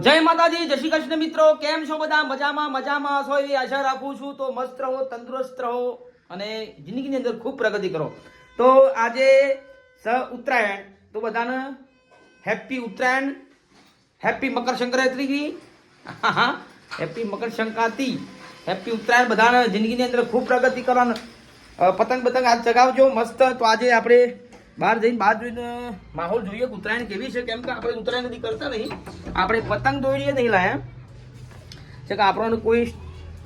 જય માતાજી, જય શ્રી કૃષ્ણ મિત્રો. કેમ છો બધા? મજામાં મજામાં. છો એવી આશા રાખું છું. તો મસ્ત રહો, તંદુરસ્ત રહો અને જિંદગીની અંદર ખૂબ પ્રગતિ કરો. તો આજે સ ઉત્તરાયણ. તો બધાને happy Uttarayan. Happy Makar Sankranti happy Makar Sankranti. Happy Uttarayan. બધાને જિંદગીની અંદર ખૂબ પ્રગતિ કરવાનું. પતંગ પતંગ આજ ચગાવજો. મસ્ત. તો આજે આપણે બહાર જઈને બહાર જોઈને માહોલ જોઈએ. ઉત્તરાયણ કેવી છે? કેમ કે આપણે ઉત્તરાયણ નથી કરતા નહીં. આપણે પતંગ દોડીએ નહીં લાયા. છે કે આપણને કોઈ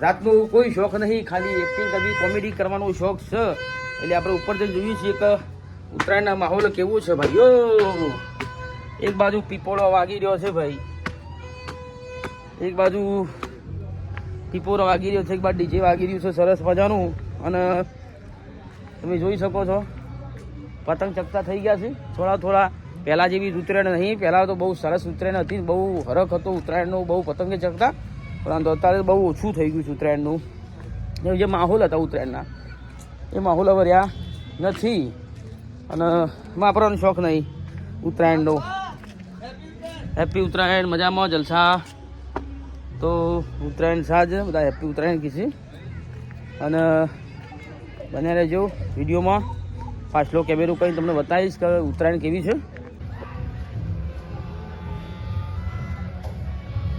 રાતનો કોઈ શોખ નહીં. ખાલી એક્ટિંગ કરવી કોમેડી કરવાનો શોખ છે. એટલે આપણે ઉપર જઈને જોઈએ છીએ કે ઉત્તરાયણના માહોલ કેવો છે ભાઈઓ. એક બાજુ પીપોળો વાગી રહ્યો છે ભાઈ. એક બાજુ પીપોળો વાગી રહ્યો છે. એક બાજુ ડીજે વાગી રહ્યું છે. સરસ મજાનું. અને તમે જોઈ શકો છો. પતંગ ચકતા થઈ ગયા છે. થોડા થોડા પહેલાં જેવી ઉત્તરાયણ નહીં, પહેલાં તો બહુ સરસ ઉત્તરાયણ હતી, બહુ હરખ હતો ઉત્તરાયણનો, બહુ પતંગે ચકતા. પરંતુ અત્યારે બહુ ઓછું થઈ ગયું છે ઉત્તરાયણનું. જે માહોલ હતા ઉત્તરાયણના, એ માહોલ હવે રહ્યા નથી. અને વાપરવાનો શોખ નહીં ઉત્તરાયણનો. હેપી ઉત્તરાયણ, મજામાં, જલસા. તો ઉત્તરાયણ સાજ બધા હેપી ઉત્તરાયણ કીધી અને બને રહેજો વિડીયોમાં. પાછલો કેમેરો કંઈ તમને બતાવીશ કે ઉત્તરાયણ કેવી છે?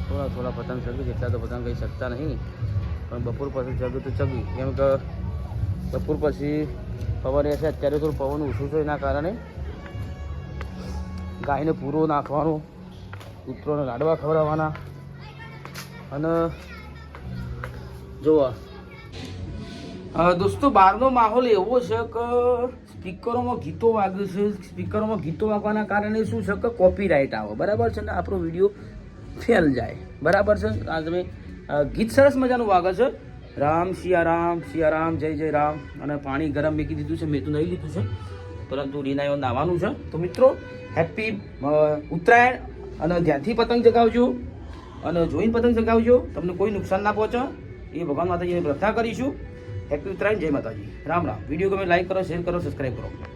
થોડા થોડા પતંગ ચગી, જેટલા તો પતંગ કહી શકતા નહીં. પણ બપોર પછી ચગ્યું તો ચગ્યું કેમ કે બપોર પછી પવન રહેશે, અત્યારે થોડું પવન ઓછું છે એના કારણે. ગાયને પૂરો નાખવાનો, કૂતરોને લાડવા ખવડાવવાના. અને જોવા દોસ્તો, બહારનો માહોલ એવો છે કે સ્પીકરોમાં ગીતો વાગે છે. સ્પીકરોમાં ગીતો વાગવાના કારણે શું છે કે કોપીરાઇટ આવે. બરાબર છે ને? આપણો વીડિયો ફેલ જાય. બરાબર છે? આ તમે ગીત સરસ મજાનું વાગે છે. રામ સિયા રામ સિયા જય જય રામ. અને પાણી ગરમ મૂકી દીધું છે. મેં તો નહીં લીધું છે. પરંતુ રીનાયો નાવાનું છે. તો મિત્રો હેપી ઉત્તરાયણ. અને ધ્યાનથી પતંગ ચગાવજો અને જોઈને પતંગ ચગાવજો તમને કોઈ નુકસાન ના પહોંચે. એ ભગવાન માતાજીને પ્રાર્થના કરીશું. હેપી ઉત્તરાયણ જય માતાજી. રામ રામ. વીડિયો ગમે લાઈક કરો શેર કરો સબસ્ક્રાઈબ કરો.